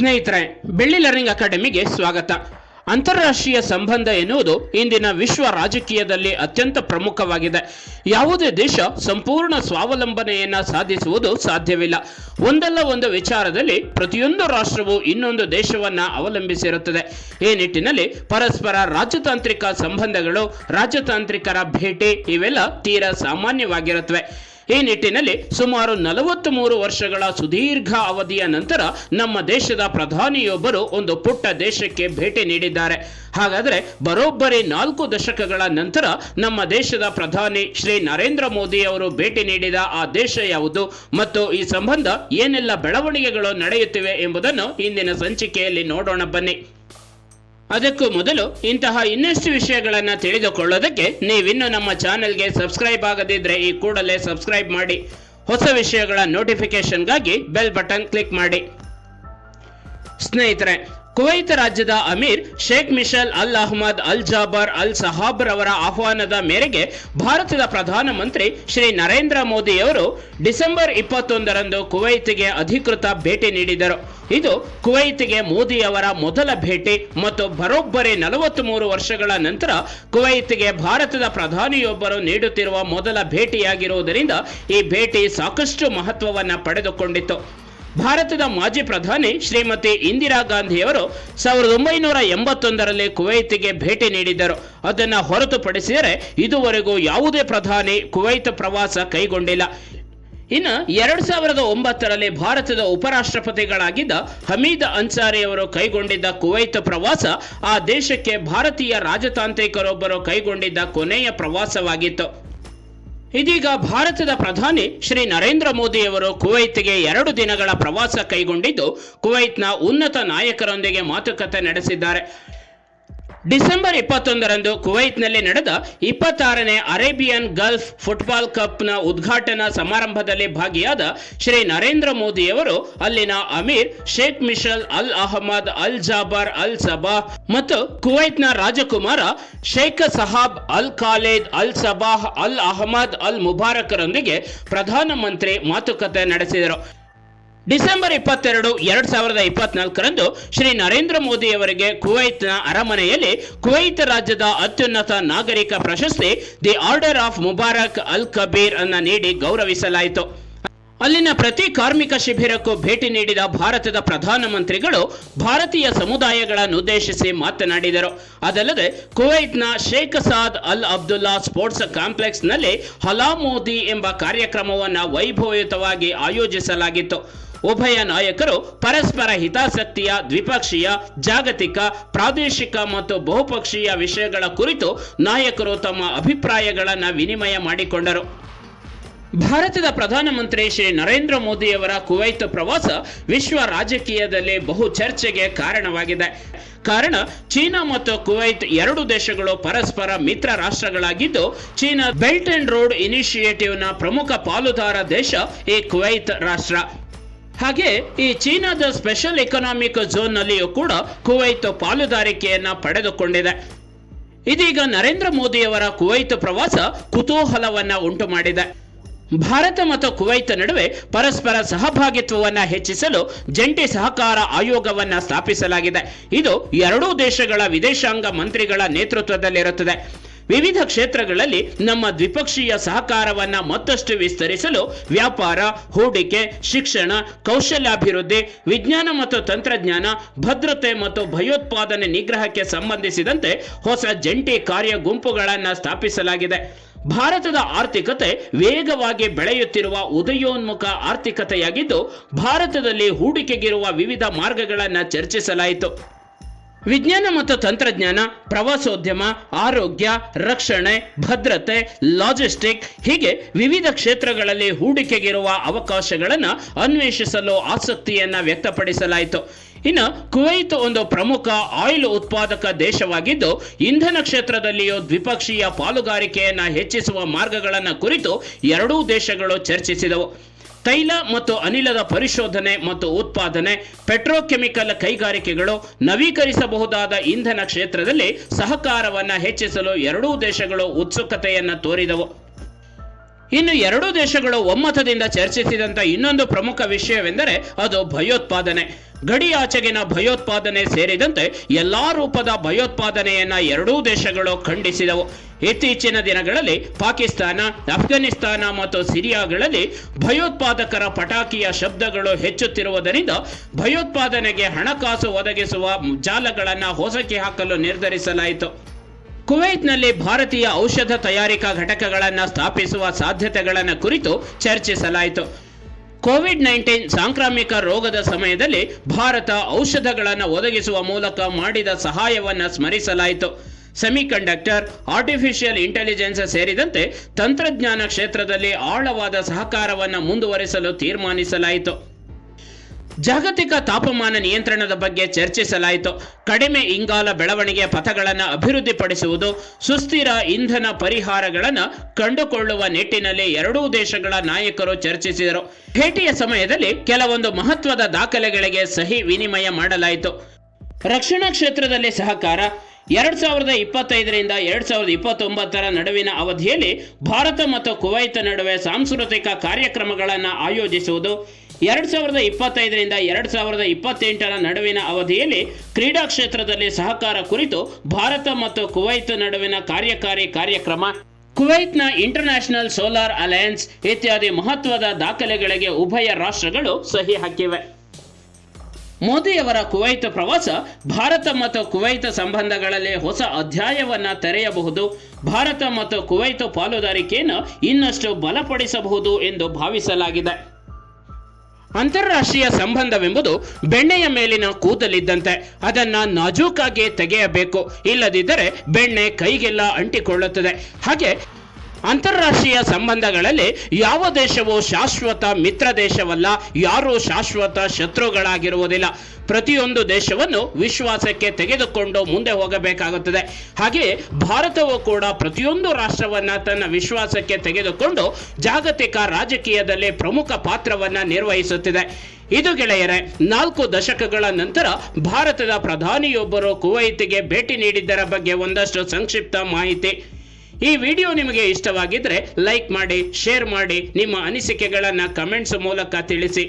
ಸ್ನೇಹಿತರೆ, ಬೆಳ್ಳಿ ಲರ್ನಿಂಗ್ ಅಕಾಡೆಮಿಗೆ ಸ್ವಾಗತ. ಅಂತಾರಾಷ್ಟ್ರೀಯ ಸಂಬಂಧ ಎನ್ನುವುದು ಇಂದಿನ ವಿಶ್ವ ರಾಜಕೀಯದಲ್ಲಿ ಅತ್ಯಂತ ಪ್ರಮುಖವಾಗಿದೆ. ಯಾವುದೇ ದೇಶ ಸಂಪೂರ್ಣ ಸ್ವಾವಲಂಬನೆಯನ್ನು ಸಾಧಿಸುವುದು ಸಾಧ್ಯವಿಲ್ಲ. ಒಂದಲ್ಲ ಒಂದು ವಿಚಾರದಲ್ಲಿ ಪ್ರತಿಯೊಂದು ರಾಷ್ಟ್ರವು ಇನ್ನೊಂದು ದೇಶವನ್ನ ಅವಲಂಬಿಸಿರುತ್ತದೆ. ಈ ನಿಟ್ಟಿನಲ್ಲಿ ಪರಸ್ಪರ ರಾಜತಾಂತ್ರಿಕ ಸಂಬಂಧಗಳು, ರಾಜತಾಂತ್ರಿಕರ ಭೇಟಿ ಇವೆಲ್ಲ ತೀರಾ ಸಾಮಾನ್ಯವಾಗಿರುತ್ತವೆ. ಈ ನಿಟ್ಟಿನಲ್ಲಿ ಸುಮಾರು ನಲವತ್ತ್ ಮೂರು ವರ್ಷಗಳ ಸುದೀರ್ಘ ಅವಧಿಯ ನಂತರ ನಮ್ಮ ದೇಶದ ಪ್ರಧಾನಿಯೊಬ್ಬರು ಒಂದು ಪುಟ್ಟ ದೇಶಕ್ಕೆ ಭೇಟಿ ನೀಡಿದ್ದಾರೆ. ಹಾಗಾದರೆ ಬರೋಬ್ಬರಿ ನಾಲ್ಕು ದಶಕಗಳ ನಂತರ ನಮ್ಮ ದೇಶದ ಪ್ರಧಾನಿ ಶ್ರೀ ನರೇಂದ್ರ ಮೋದಿ ಅವರು ಭೇಟಿ ನೀಡಿದ ಆ ದೇಶ ಯಾವುದು ಮತ್ತು ಈ ಸಂಬಂಧ ಏನೆಲ್ಲ ಬೆಳವಣಿಗೆಗಳು ನಡೆಯುತ್ತಿವೆ ಎಂಬುದನ್ನು ಇಂದಿನ ಸಂಚಿಕೆಯಲ್ಲಿ ನೋಡೋಣ ಬನ್ನಿ. ಅದಕ್ಕೂ ಮೊದಲು ಇಂತಹ ಇನ್ನಷ್ಟು ವಿಷಯಗಳನ್ನು ತಿಳಿದುಕೊಳ್ಳೋದಕ್ಕೆ ನೀವಿನ್ನು ನಮ್ಮ ಚಾನೆಲ್ಗೆ ಸಬ್ಸ್ಕ್ರೈಬ್ ಆಗದಿದ್ದರೆ ಈ ಕೂಡಲೇ ಸಬ್ಸ್ಕ್ರೈಬ್ ಮಾಡಿ ಹೊಸ ವಿಷಯಗಳ ನೋಟಿಫಿಕೇಶನ್ಗಾಗಿ ಬೆಲ್ ಬಟನ್ ಕ್ಲಿಕ್ ಮಾಡಿ. ಸ್ನೇಹಿತರೆ ಕುವೈತ್ ರಾಜ್ಯದ ಅಮೀರ್ ಶೇಖ್ ಮಿಶಲ್ ಅಲ್ ಅಹ್ಮದ್ ಅಲ್ ಜಾಬರ್ ಅಲ್ ಸಹಾಬ್ ರವರ ಆಹ್ವಾನದ ಮೇರೆಗೆ ಭಾರತದ ಪ್ರಧಾನಮಂತ್ರಿ ಶ್ರೀ ನರೇಂದ್ರ ಮೋದಿ ಅವರು ಡಿಸೆಂಬರ್ ಇಪ್ಪತ್ತೊಂದರಂದು ಕುವೈತ್ಗೆ ಅಧಿಕೃತ ಭೇಟಿ ನೀಡಿದರು. ಇದು ಕುವೈತ್ಗೆ ಮೋದಿಯವರ ಮೊದಲ ಭೇಟಿ ಮತ್ತು ಬರೋಬ್ಬರಿ ನಲವತ್ತ್ ಮೂರು ವರ್ಷಗಳ ನಂತರ ಕುವೈತ್ಗೆ ಭಾರತದ ಪ್ರಧಾನಿಯೊಬ್ಬರು ನೀಡುತ್ತಿರುವ ಮೊದಲ ಭೇಟಿಯಾಗಿರುವುದರಿಂದ ಈ ಭೇಟಿ ಸಾಕಷ್ಟು ಮಹತ್ವವನ್ನು ಪಡೆದುಕೊಂಡಿತ್ತು. ಭಾರತದ ಮಾಜಿ ಪ್ರಧಾನಿ ಶ್ರೀಮತಿ ಇಂದಿರಾ ಗಾಂಧಿಯವರು ಸಾವಿರದ ಒಂಬೈನೂರ ಎಂಬತ್ತೊಂದರಲ್ಲಿ ಕುವೈತಿಗೆ ಭೇಟಿ ನೀಡಿದ್ದರು. ಅದನ್ನು ಹೊರತುಪಡಿಸಿದರೆ ಇದುವರೆಗೂ ಯಾವುದೇ ಪ್ರಧಾನಿ ಕುವೈತ್ ಪ್ರವಾಸ ಕೈಗೊಂಡಿಲ್ಲ. ಇನ್ನು ಎರಡು ಸಾವಿರದ ಒಂಬತ್ತರಲ್ಲಿ ಭಾರತದ ಉಪರಾಷ್ಟ್ರಪತಿಗಳಾಗಿದ್ದ ಹಮೀದ್ ಅನ್ಸಾರಿ ಅವರು ಕೈಗೊಂಡಿದ್ದ ಕುವೈತ್ ಪ್ರವಾಸ ಆ ದೇಶಕ್ಕೆ ಭಾರತೀಯ ರಾಜತಾಂತ್ರಿಕರೊಬ್ಬರು ಕೈಗೊಂಡಿದ್ದ ಕೊನೆಯ ಪ್ರವಾಸವಾಗಿತ್ತು. ಇದೀಗ ಭಾರತದ ಪ್ರಧಾನಿ ಶ್ರೀ ನರೇಂದ್ರ ಮೋದಿಯವರು ಕುವೈತ್ಗೆ ಎರಡು ದಿನಗಳ ಪ್ರವಾಸ ಕೈಗೊಂಡಿದ್ದು, ಕುವೈತ್ನ ಉನ್ನತ ನಾಯಕರೊಂದಿಗೆ ಮಾತುಕತೆ ನಡೆಸಿದ್ದಾರೆ. ಡಿಸೆಂಬರ್ ಇಪ್ಪತ್ತೊಂದರಂದು ಕುವೈತ್ನಲ್ಲಿ ನಡೆದ ಇಪ್ಪತ್ತಾರನೇ ಅರೇಬಿಯನ್ ಗಲ್ಫ್ ಫುಟ್ಬಾಲ್ ಕಪ್ನ ಉದ್ಘಾಟನಾ ಸಮಾರಂಭದಲ್ಲಿ ಭಾಗಿಯಾದ ಶ್ರೀ ನರೇಂದ್ರ ಮೋದಿಯವರು, ಅಲ್ಲಿನ ಅಮೀರ್ ಶೇಖ್ ಮಿಶಲ್ ಅಲ್ ಅಹಮದ್ ಅಲ್ ಜಾಬರ್ ಅಲ್ ಸಬಾ ಮತ್ತು ಕುವೈತ್ನ ರಾಜಕುಮಾರ ಶೇಖ್ ಸಹಾಬ್ ಅಲ್ ಖಾಲೇದ್ ಅಲ್ ಸಬಾಹ್ ಅಲ್ ಅಹಮದ್ ಅಲ್ ಮುಬಾರಕರೊಂದಿಗೆ ಪ್ರಧಾನಮಂತ್ರಿ ಮಾತುಕತೆ ನಡೆಸಿದರು. ಡಿಸೆಂಬರ್ ಇಪ್ಪತ್ತೆರಡು ಎರಡ್ ಸಾವಿರದ ಇಪ್ಪತ್ನಾಲ್ಕರಂದು ಶ್ರೀ ನರೇಂದ್ರ ಮೋದಿ ಅವರಿಗೆ ಕುವೈತ್ನ ಅರಮನೆಯಲ್ಲಿ ಕುವೈತ್ ರಾಜ್ಯದ ಅತ್ಯುನ್ನತ ನಾಗರಿಕ ಪ್ರಶಸ್ತಿ ದಿ ಆರ್ಡರ್ ಆಫ್ ಮುಬಾರಕ್ ಅಲ್ ಕಬೀರ್ ಅನ್ನ ನೀಡಿ ಗೌರವಿಸಲಾಯಿತು. ಅಲ್ಲಿನ ಪ್ರತಿ ಕಾರ್ಮಿಕ ಶಿಬಿರಕ್ಕೂ ಭೇಟಿ ನೀಡಿದ ಭಾರತದ ಪ್ರಧಾನಮಂತ್ರಿಗಳು ಭಾರತೀಯ ಸಮುದಾಯಗಳನ್ನುದ್ದೇಶಿಸಿ ಮಾತನಾಡಿದರು. ಅದಲ್ಲದೆ ಕುವೈತ್ನ Sheikh Saad Al Abdullah sports ಕಾಂಪ್ಲೆಕ್ಸ್ನಲ್ಲಿ Hala Modi ಎಂಬ ಕಾರ್ಯಕ್ರಮವನ್ನು ವೈಭವಯುತವಾಗಿ ಆಯೋಜಿಸಲಾಗಿತ್ತು. ಉಭಯ ನಾಯಕರು ಪರಸ್ಪರ ಹಿತಾಸಕ್ತಿಯ ದ್ವಿಪಕ್ಷೀಯ, ಜಾಗತಿಕ, ಪ್ರಾದೇಶಿಕ ಮತ್ತು ಬಹುಪಕ್ಷೀಯ ವಿಷಯಗಳ ಕುರಿತು ನಾಯಕರು ತಮ್ಮ ಅಭಿಪ್ರಾಯಗಳನ್ನು ವಿನಿಮಯ ಮಾಡಿಕೊಂಡರು. ಭಾರತದ ಪ್ರಧಾನಮಂತ್ರಿ ಶ್ರೀ ನರೇಂದ್ರ ಮೋದಿಯವರ ಕುವೈತ್ ಪ್ರವಾಸ ವಿಶ್ವ ರಾಜಕೀಯದಲ್ಲಿ ಬಹು ಚರ್ಚೆಗೆ ಕಾರಣವಾಗಿದೆ. ಕಾರಣ, ಚೀನಾ ಮತ್ತು ಕುವೈತ್ ಎರಡು ದೇಶಗಳು ಪರಸ್ಪರ ಮಿತ್ರ ರಾಷ್ಟ್ರಗಳಾಗಿದ್ದು, ಚೀನಾ ಬೆಲ್ಟ್ ಅಂಡ್ ರೋಡ್ ಇನಿಷಿಯೇಟಿವ್ನ ಪ್ರಮುಖ ಪಾಲುದಾರ ದೇಶ ಈ ಕುವೈತ್ ರಾಷ್ಟ್ರ. ಹಾಗೆ ಈ ಚೀನಾದ ಸ್ಪೆಷಲ್ ಎಕನಾಮಿಕ್ ಝೋನ್ನಲ್ಲಿಯೂ ಕೂಡ ಕುವೈತ್ ಪಾಲುದಾರಿಕೆಯನ್ನ ಪಡೆದುಕೊಂಡಿದೆ. ಇದೀಗ ನರೇಂದ್ರ ಮೋದಿಯವರ ಕುವೈತ್ ಪ್ರವಾಸ ಕುತೂಹಲವನ್ನ ಉಂಟು ಮಾಡಿದೆ. ಭಾರತ ಮತ್ತು ಕುವೈತ್ ನಡುವೆ ಪರಸ್ಪರ ಸಹಭಾಗಿತ್ವವನ್ನು ಹೆಚ್ಚಿಸಲು ಜಂಟಿ ಸಹಕಾರ ಆಯೋಗವನ್ನ ಸ್ಥಾಪಿಸಲಾಗಿದೆ. ಇದು ಎರಡೂ ದೇಶಗಳ ವಿದೇಶಾಂಗ ಮಂತ್ರಿಗಳ ನೇತೃತ್ವದಲ್ಲಿರುತ್ತದೆ. ವಿವಿಧ ಕ್ಷೇತ್ರಗಳಲ್ಲಿ ನಮ್ಮ ದ್ವಿಪಕ್ಷೀಯ ಸಹಕಾರವನ್ನ ಮತ್ತಷ್ಟು ವಿಸ್ತರಿಸಲು ವ್ಯಾಪಾರ, ಹೂಡಿಕೆ, ಶಿಕ್ಷಣ, ಕೌಶಲ್ಯಾಭಿವೃದ್ಧಿ, ವಿಜ್ಞಾನ ಮತ್ತು ತಂತ್ರಜ್ಞಾನ, ಭದ್ರತೆ ಮತ್ತು ಭಯೋತ್ಪಾದನೆ ನಿಗ್ರಹಕ್ಕೆ ಸಂಬಂಧಿಸಿದಂತೆ ಹೊಸ ಜಂಟಿ ಕಾರ್ಯ ಗುಂಪುಗಳನ್ನು ಸ್ಥಾಪಿಸಲಾಗಿದೆ. ಭಾರತದ ಆರ್ಥಿಕತೆ ವೇಗವಾಗಿ ಬೆಳೆಯುತ್ತಿರುವ ಉದಯೋನ್ಮುಖ ಆರ್ಥಿಕತೆಯಾಗಿದ್ದು, ಭಾರತದಲ್ಲಿ ಹೂಡಿಕೆಗಿರುವ ವಿವಿಧ ಮಾರ್ಗಗಳನ್ನು ಚರ್ಚಿಸಲಾಯಿತು. ವಿಜ್ಞಾನ ಮತ್ತು ತಂತ್ರಜ್ಞಾನ, ಪ್ರವಾಸೋದ್ಯಮ, ಆರೋಗ್ಯ, ರಕ್ಷಣೆ, ಭದ್ರತೆ ಲಾಜಿಸ್ಟಿಕ್ ಹೀಗೆ ವಿವಿಧ ಕ್ಷೇತ್ರಗಳಲ್ಲಿ ಹೂಡಿಕೆಗಿರುವ ಅವಕಾಶಗಳನ್ನು ಅನ್ವೇಷಿಸಲು ಆಸಕ್ತಿಯನ್ನು ವ್ಯಕ್ತಪಡಿಸಲಾಯಿತು. ಇನ್ನು ಕುವೈತ್ ಒಂದು ಪ್ರಮುಖ ಆಯಿಲ್ ಉತ್ಪಾದಕ ದೇಶವಾಗಿದ್ದು, ಇಂಧನ ಕ್ಷೇತ್ರದಲ್ಲಿಯೂ ದ್ವಿಪಕ್ಷೀಯ ಪಾಲುಗಾರಿಕೆಯನ್ನು ಹೆಚ್ಚಿಸುವ ಮಾರ್ಗಗಳನ್ನು ಕುರಿತು ಎರಡೂ ದೇಶಗಳು ಚರ್ಚಿಸಿದವು. ತೈಲ ಮತ್ತು ಅನಿಲದ ಪರಿಶೋಧನೆ ಮತ್ತು ಉತ್ಪಾದನೆ, ಪೆಟ್ರೋಕೆಮಿಕಲ್ ಕೈಗಾರಿಕೆಗಳು ನವೀಕರಿಸಬಹುದಾದ ಇಂಧನ ಕ್ಷೇತ್ರದಲ್ಲಿ ಸಹಕಾರವನ್ನು ಹೆಚ್ಚಿಸಲು ಎರಡೂ ದೇಶಗಳು ಉತ್ಸುಕತೆಯನ್ನು ತೋರಿದವು. ಇನ್ನು ಎರಡೂ ದೇಶಗಳು ಒಮ್ಮತದಿಂದ ಚರ್ಚಿಸಿದಂಥ ಇನ್ನೊಂದು ಪ್ರಮುಖ ವಿಷಯವೆಂದರೆ ಅದು ಭಯೋತ್ಪಾದನೆ. ಗಡಿಯಾಚೆಗಿನ ಭಯೋತ್ಪಾದನೆ ಸೇರಿದಂತೆ ಎಲ್ಲಾ ರೂಪದ ಭಯೋತ್ಪಾದನೆಯನ್ನ ಎರಡೂ ದೇಶಗಳು ಖಂಡಿಸಿದವು. ಇತ್ತೀಚಿನ ದಿನಗಳಲ್ಲಿ ಪಾಕಿಸ್ತಾನ ಅಫ್ಘಾನಿಸ್ತಾನ ಮತ್ತು ಸಿರಿಯಾಗಳಲ್ಲಿ ಭಯೋತ್ಪಾದಕರ ಪಟಾಕಿಯ ಶಬ್ದಗಳು ಹೆಚ್ಚುತ್ತಿರುವುದರಿಂದ ಭಯೋತ್ಪಾದನೆಗೆ ಹಣಕಾಸು ಒದಗಿಸುವ ಜಾಲಗಳನ್ನು ಹೊಸಕಿ ಹಾಕಲು ನಿರ್ಧರಿಸಲಾಯಿತು. ಕುವೈತ್ನಲ್ಲಿ ಭಾರತೀಯ ಔಷಧ ತಯಾರಿಕಾ ಘಟಕಗಳನ್ನು ಸ್ಥಾಪಿಸುವ ಸಾಧ್ಯತೆಗಳನ್ನು ಕುರಿತು ಚರ್ಚಿಸಲಾಯಿತು. ಕೋವಿಡ್ ನೈನ್ಟೀನ್ ಸಾಂಕ್ರಾಮಿಕ ರೋಗದ ಸಮಯದಲ್ಲಿ ಭಾರತ ಔಷಧಗಳನ್ನು ಒದಗಿಸುವ ಮೂಲಕ ಮಾಡಿದ ಸಹಾಯವನ್ನು ಸ್ಮರಿಸಲಾಯಿತು. ಸೆಮಿಕಂಡಕ್ಟರ್, ಆರ್ಟಿಫಿಷಿಯಲ್ ಇಂಟೆಲಿಜೆನ್ಸ್ ಸೇರಿದಂತೆ ತಂತ್ರಜ್ಞಾನ ಕ್ಷೇತ್ರದಲ್ಲಿ ಆಳವಾದ ಸಹಕಾರವನ್ನು ಮುಂದುವರಿಸಲು ತೀರ್ಮಾನಿಸಲಾಯಿತು. ಜಾಗತಿಕ ತಾಪಮಾನ ನಿಯಂತ್ರಣದ ಬಗ್ಗೆ ಚರ್ಚಿಸಲಾಯಿತು. ಕಡಿಮೆ ಇಂಗಾಲ ಬೆಳವಣಿಗೆ ಪಥಗಳನ್ನು ಅಭಿವೃದ್ಧಿಪಡಿಸುವುದು, ಸುಸ್ಥಿರ ಇಂಧನ ಪರಿಹಾರಗಳನ್ನು ಕಂಡುಕೊಳ್ಳುವ ನಿಟ್ಟಿನಲ್ಲಿ ಎರಡೂ ದೇಶಗಳ ನಾಯಕರು ಚರ್ಚಿಸಿದರು. ಭೇಟಿಯ ಸಮಯದಲ್ಲಿ ಕೆಲವೊಂದು ಮಹತ್ವದ ದಾಖಲೆಗಳಿಗೆ ಸಹಿ ವಿನಿಮಯ ಮಾಡಲಾಯಿತು. ರಕ್ಷಣಾ ಕ್ಷೇತ್ರದಲ್ಲಿ ಸಹಕಾರ, ಎರಡ್ ಸಾವಿರದ ಇಪ್ಪತ್ತೈದರಿಂದ ಎರಡ್ ಸಾವಿರದ ಇಪ್ಪತ್ತೊಂಬತ್ತರ ನಡುವಿನ ಅವಧಿಯಲ್ಲಿ ಭಾರತ ಮತ್ತು ಕುವೈತ್ ನಡುವೆ ಸಾಂಸ್ಕೃತಿಕ ಕಾರ್ಯಕ್ರಮಗಳನ್ನು ಆಯೋಜಿಸುವುದು ಎರಡ್ ಸಾವಿರದ ಇಪ್ಪತ್ತೈದರಿಂದ ಎರಡು ಸಾವಿರದ ಇಪ್ಪತ್ತೆಂಟರ ನಡುವಿನ ಅವಧಿಯಲ್ಲಿ ಕ್ರೀಡಾ ಕ್ಷೇತ್ರದಲ್ಲಿ ಸಹಕಾರ ಕುರಿತು ಭಾರತ ಮತ್ತು ಕುವೈತ್ ನಡುವಿನ ಕಾರ್ಯಕಾರಿ ಕಾರ್ಯಕ್ರಮ, ಕುವೈತ್ನ ಇಂಟರ್ನ್ಯಾಷನಲ್ ಸೋಲಾರ್ ಅಲಯನ್ಸ್ ಇತ್ಯಾದಿ ಮಹತ್ವದ ದಾಖಲೆಗಳಿಗೆ ಉಭಯ ರಾಷ್ಟ್ರಗಳು ಸಹಿ ಹಾಕಿವೆ. ಮೋದಿಯವರ ಕುವೈತ್ ಪ್ರವಾಸ ಭಾರತ ಮತ್ತು ಕುವೈತ್ ಸಂಬಂಧಗಳಲ್ಲಿ ಹೊಸ ಅಧ್ಯಾಯವನ್ನ ತೆರೆಯಬಹುದು. ಭಾರತ ಮತ್ತು ಕುವೈತ್ ಪಾಲುದಾರಿಕೆಯನ್ನು ಇನ್ನಷ್ಟು ಬಲಪಡಿಸಬಹುದು ಎಂದು ಭಾವಿಸಲಾಗಿದೆ. ಅಂತಾರಾಷ್ಟ್ರೀಯ ಸಂಬಂಧವೆಂಬುದು ಬೆಣ್ಣೆಯ ಮೇಲಿನ ಕೂದಲಿದ್ದಂತೆ. ಅದನ್ನ ನಾಜೂಕಾಗಿ ತೆಗೆಯಬೇಕು. ಇಲ್ಲದಿದ್ದರೆ ಬೆಣ್ಣೆ ಕೈಗೆಲ್ಲ ಅಂಟಿಕೊಳ್ಳುತ್ತದೆ. ಹಾಗೆ ಅಂತಾರಾಷ್ಟ್ರೀಯ ಸಂಬಂಧಗಳಲ್ಲಿ ಯಾವ ದೇಶವೂ ಶಾಶ್ವತ ಮಿತ್ರ ದೇಶವಲ್ಲ, ಯಾರೂ ಶಾಶ್ವತ ಶತ್ರುಗಳಾಗಿರುವುದಿಲ್ಲ. ಪ್ರತಿಯೊಂದು ದೇಶವನ್ನು ವಿಶ್ವಾಸಕ್ಕೆ ತೆಗೆದುಕೊಂಡು ಮುಂದೆ ಹೋಗಬೇಕಾಗುತ್ತದೆ. ಹಾಗೆಯೇ ಭಾರತವು ಕೂಡ ಪ್ರತಿಯೊಂದು ರಾಷ್ಟ್ರವನ್ನ ತನ್ನ ವಿಶ್ವಾಸಕ್ಕೆ ತೆಗೆದುಕೊಂಡು ಜಾಗತಿಕ ರಾಜಕೀಯದಲ್ಲಿ ಪ್ರಮುಖ ಪಾತ್ರವನ್ನ ನಿರ್ವಹಿಸುತ್ತಿದೆ. ಇದು ಗೆಳೆಯರೆ, ನಾಲ್ಕು ದಶಕಗಳ ನಂತರ ಭಾರತದ ಪ್ರಧಾನಿಯೊಬ್ಬರು ಕುವೈತಿಗೆ ಭೇಟಿ ನೀಡಿದ್ದರ ಬಗ್ಗೆ ಒಂದಷ್ಟು ಸಂಕ್ಷಿಪ್ತ ಮಾಹಿತಿ. ಈ ವಿಡಿಯೋ ನಿಮಗೆ ಇಷ್ಟವಾಗಿದ್ರೆ ಲೈಕ್ ಮಾಡಿ ಶೇರ್ ಮಾಡಿ ನಿಮ್ಮ ಅನಿಸಿಕೆಗಳನ್ನು ಕಮೆಂಟ್ಸ್ ಮೂಲಕ ತಿಳಿಸಿ.